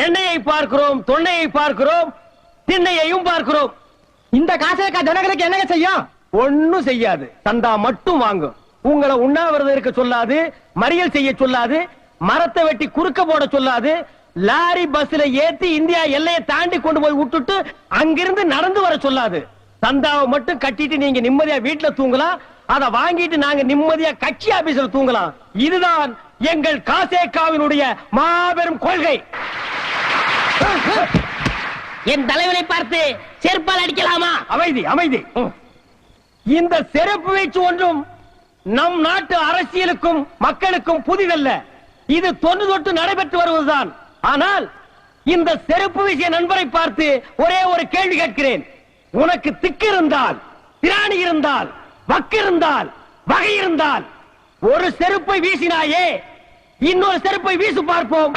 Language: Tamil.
எண்ணெயை பார்க்கிறோம் தொன்னையை பார்க்கிறோம் திண்ணையையும் பார்க்கிறோம். இந்த காசை ஜனங்களுக்கு என்னங்க செய்யும்? ஒண்ணும் செய்யாது. தந்தா மட்டும் வாங்கும். உங்களை உண்ணாவிரதம் இருக்க சொல்லாது மறியல் செய்ய சொல்லாது மரத்தை வெட்டி குறுக்க போட சொல்லாது லாரி பஸ்ல ஏத்தி இந்தியா எல்லையை தாண்டி கொண்டு போய் விட்டுட்டு அங்கிருந்து நடந்து வர சொல்லாது. தந்தாவை மட்டும் கட்டிட்டு நீங்க நிம்மதியா வீட்டுல தூங்கலாம். அத வாங்கிட்டு நாங்க நிம்மதியா கட்சி ஆபீஸ்ல தூங்கலாம். இதுதான் எங்கள் காசேகாவினுடைய மாபெரும் கொள்கை. என் தலைவனை பார்த்து செருப்பால் அடிக்கலாமா? அமைதி அமைதி. இந்த சிறப்பு வீச்சு ஒன்றும் நம் நாட்டு அரசியலுக்கும் மக்களுக்கும் புதிதல்ல. இது தொன்று தொட்டு நடைபெற்று வருவதுதான். ஆனால் இந்த செருப்பு வீசிய நண்பரை பார்த்து ஒரே ஒரு கேள்வி கேட்கிறேன். உனக்கு திக்கு இருந்தால் திராணி இருந்தால் வக்கு இருந்தால் வகை இருந்தால் ஒரு செருப்பை வீசினாயே இன்னொரு செருப்பை வீசு பார்ப்போம்.